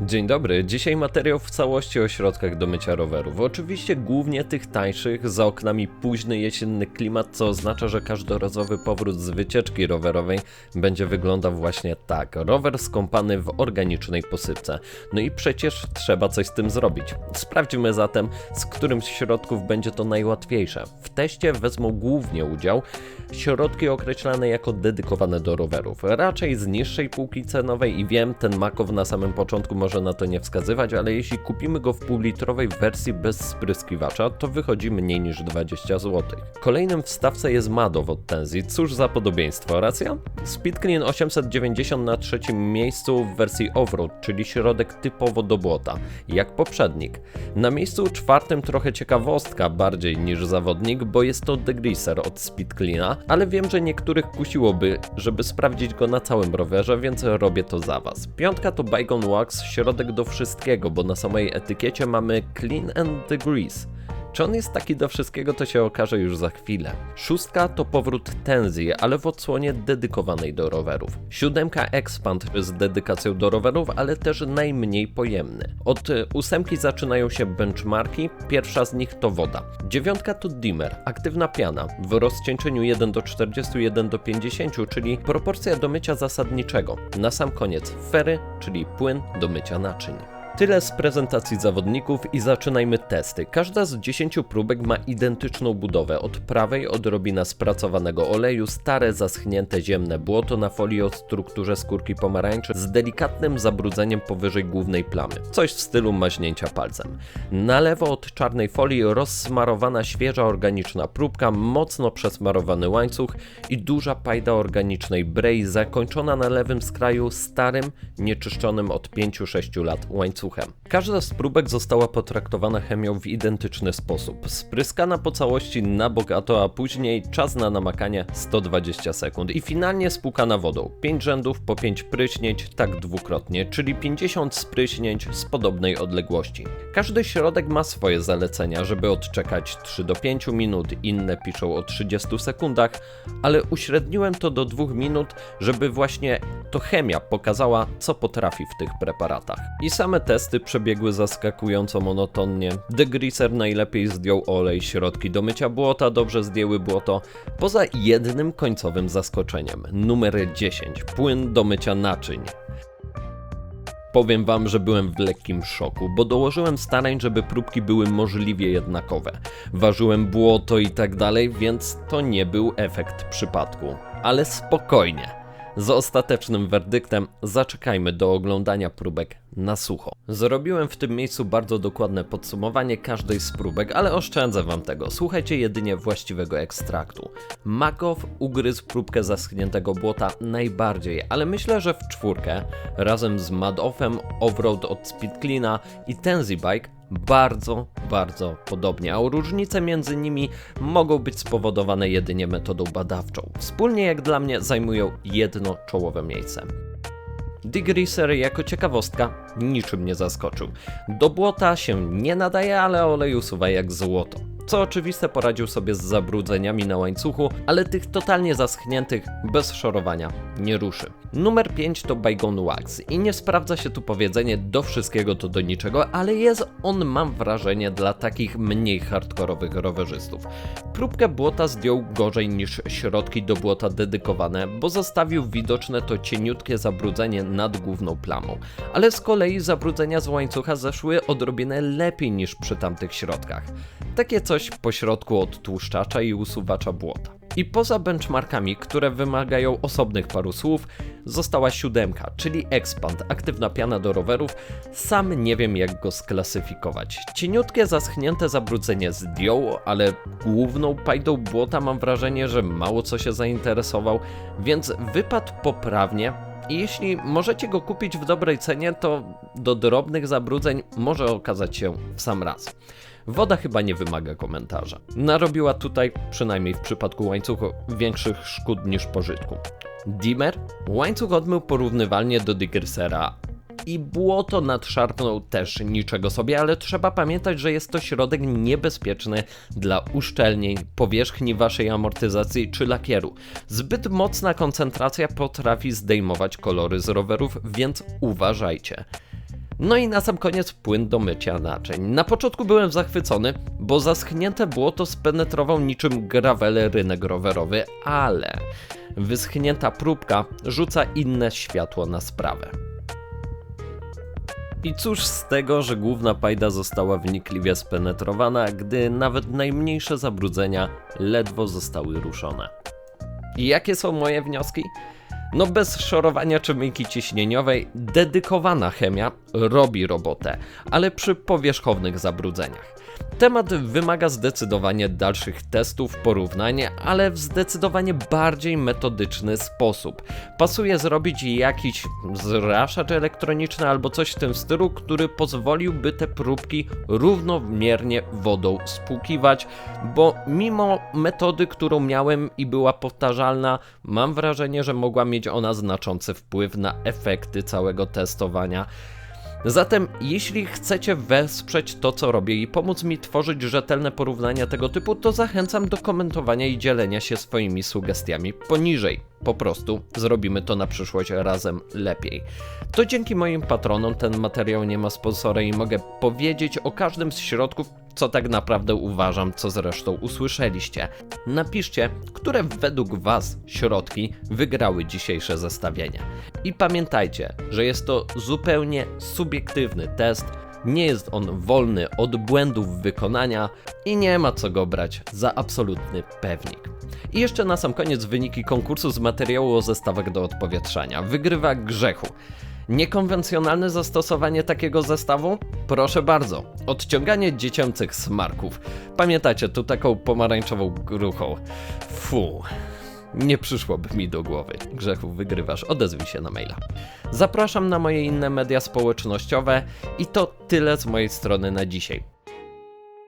Dzień dobry, dzisiaj materiał w całości o środkach do mycia rowerów. Oczywiście głównie tych tańszych, za oknami późny jesienny klimat, co oznacza, że każdorazowy powrót z wycieczki rowerowej będzie wyglądał właśnie tak. Rower skąpany w organicznej posypce. No i przecież trzeba coś z tym zrobić. Sprawdźmy zatem, z którym z środków będzie to najłatwiejsze. W teście wezmą głównie udział środki określane jako dedykowane do rowerów. Raczej z niższej półki cenowej i wiem, ten Makow na samym początku może na to nie wskazywać, ale jeśli kupimy go w półlitrowej wersji bez spryskiwacza, to wychodzi mniej niż 20 zł. Kolejnym w stawce jest Madow od Tenzi. Cóż za podobieństwo, racja? Speed Clean 890 na trzecim miejscu w wersji Offroad, czyli środek typowo do błota, jak poprzednik. Na miejscu czwartym trochę ciekawostka, bardziej niż zawodnik, bo jest to degreaser od Speed Cleana, ale wiem, że niektórych kusiłoby, żeby sprawdzić go na całym rowerze, więc robię to za Was. Piątka to Bygone Wax, środek do wszystkiego, bo na samej etykiecie mamy Clean and Degrease. Czy on jest taki do wszystkiego, to się okaże już za chwilę. Szóstka to powrót Tenzi, ale w odsłonie dedykowanej do rowerów. Siódemka Expand z dedykacją do rowerów, ale też najmniej pojemny. Od y, ósemki zaczynają się benchmarki, pierwsza z nich to woda. Dziewiątka to dimmer, aktywna piana, w rozcieńczeniu 1 do 41 do 50, czyli proporcja do mycia zasadniczego. Na sam koniec fery, czyli płyn do mycia naczyń. Tyle z prezentacji zawodników i zaczynajmy testy. Każda z 10 próbek ma identyczną budowę. Od prawej odrobina spracowanego oleju, stare zaschnięte ziemne błoto na folii o strukturze skórki pomarańczy z delikatnym zabrudzeniem powyżej głównej plamy. Coś w stylu maźnięcia palcem. Na lewo od czarnej folii rozsmarowana świeża organiczna próbka, mocno przesmarowany łańcuch i duża pajda organicznej brei zakończona na lewym skraju starym, nieczyszczonym od 5-6 lat łańcuchem. Każda z próbek została potraktowana chemią w identyczny sposób. Spryskana po całości na bogato, a później czas na namakanie 120 sekund i finalnie spłukana wodą. 5 rzędów po 5 pryśnięć, tak dwukrotnie, czyli 50 spryśnięć z podobnej odległości. Każdy środek ma swoje zalecenia, żeby odczekać 3 do 5 minut, inne piszą o 30 sekundach, ale uśredniłem to do 2 minut, żeby właśnie to chemia pokazała, co potrafi w tych preparatach. I same testy przebiegły zaskakująco monotonnie. Degreaser najlepiej zdjął olej, środki do mycia błota dobrze zdjęły błoto, poza jednym końcowym zaskoczeniem. Numer 10. Płyn do mycia naczyń. Powiem wam, że byłem w lekkim szoku, bo dołożyłem starań, żeby próbki były możliwie jednakowe. Ważyłem błoto i tak dalej, więc to nie był efekt przypadku. Ale spokojnie. Z ostatecznym werdyktem zaczekajmy do oglądania próbek na sucho. Zrobiłem w tym miejscu bardzo dokładne podsumowanie każdej z próbek, ale oszczędzę wam tego. Słuchajcie jedynie właściwego ekstraktu. Makow ugryzł próbkę zaschniętego błota najbardziej, ale myślę, że w czwórkę, razem z Madoffem, Offroad od Speed Cleana i Tenzi Bike bardzo, bardzo podobnie, a różnice między nimi mogą być spowodowane jedynie metodą badawczą. Wspólnie jak dla mnie zajmują jedno czołowe miejsce. Degreaser jako ciekawostka niczym nie zaskoczył. Do błota się nie nadaje, ale olej usuwa jak złoto. Co oczywiste poradził sobie z zabrudzeniami na łańcuchu, ale tych totalnie zaschniętych bez szorowania nie ruszy. Numer 5 to Bygone Wax i nie sprawdza się tu powiedzenie do wszystkiego to do niczego, ale jest on mam wrażenie dla takich mniej hardkorowych rowerzystów. Próbkę błota zdjął gorzej niż środki do błota dedykowane, bo zostawił widoczne to cieniutkie zabrudzenie nad główną plamą, ale z kolei zabrudzenia z łańcucha zeszły odrobinę lepiej niż przy tamtych środkach. Takie coś pośrodku odtłuszczacza i usuwacza błota. I poza benchmarkami, które wymagają osobnych paru słów, została siódemka, czyli Expand, aktywna piana do rowerów. Sam nie wiem jak go sklasyfikować. Cieniutkie, zaschnięte zabrudzenie zdjął, ale główną pajdą błota mam wrażenie, że mało co się zainteresował, więc wypadł poprawnie, i jeśli możecie go kupić w dobrej cenie, to do drobnych zabrudzeń może okazać się w sam raz. Woda chyba nie wymaga komentarza. Narobiła tutaj, przynajmniej w przypadku łańcuchu, większych szkód niż pożytku. Dimmer? Łańcuch odmył porównywalnie do Diggersera, i błoto nadszarpnął też niczego sobie, ale trzeba pamiętać, że jest to środek niebezpieczny dla uszczelnień, powierzchni waszej amortyzacji czy lakieru. Zbyt mocna koncentracja potrafi zdejmować kolory z rowerów, więc uważajcie. No i na sam koniec płyn do mycia naczyń. Na początku byłem zachwycony, bo zaschnięte błoto spenetrował niczym gravele rynek rowerowy, ale wyschnięta próbka rzuca inne światło na sprawę. I cóż z tego, że główna pajda została wnikliwie spenetrowana, gdy nawet najmniejsze zabrudzenia ledwo zostały ruszone. I jakie są moje wnioski? No bez szorowania czy myjki ciśnieniowej, dedykowana chemia robi robotę, ale przy powierzchownych zabrudzeniach. Temat wymaga zdecydowanie dalszych testów, porównań, ale w zdecydowanie bardziej metodyczny sposób. Pasuje zrobić jakiś zraszacz elektroniczny albo coś w tym stylu, który pozwoliłby te próbki równomiernie wodą spłukiwać, bo mimo metody, którą miałem i była powtarzalna, mam wrażenie, że mogła mieć ona znaczący wpływ na efekty całego testowania. Zatem, jeśli chcecie wesprzeć to, co robię i pomóc mi tworzyć rzetelne porównania tego typu, to zachęcam do komentowania i dzielenia się swoimi sugestiami poniżej. Po prostu zrobimy to na przyszłość razem lepiej. To dzięki moim patronom ten materiał nie ma sponsora i mogę powiedzieć o każdym z środków, co tak naprawdę uważam, co zresztą usłyszeliście. Napiszcie, które według Was środki wygrały dzisiejsze zestawienie. I pamiętajcie, że jest to zupełnie subiektywny test, nie jest on wolny od błędów wykonania i nie ma co go brać za absolutny pewnik. I jeszcze na sam koniec wyniki konkursu z materiału o zestawach do odpowietrzania. Wygrywa grzechu. Niekonwencjonalne zastosowanie takiego zestawu? Proszę bardzo, odciąganie dziecięcych smarków. Pamiętacie, tu taką pomarańczową gruchą. Fu. Nie przyszłoby mi do głowy. Grzechu, wygrywasz, odezwij się na maila. Zapraszam na moje inne media społecznościowe i to tyle z mojej strony na dzisiaj.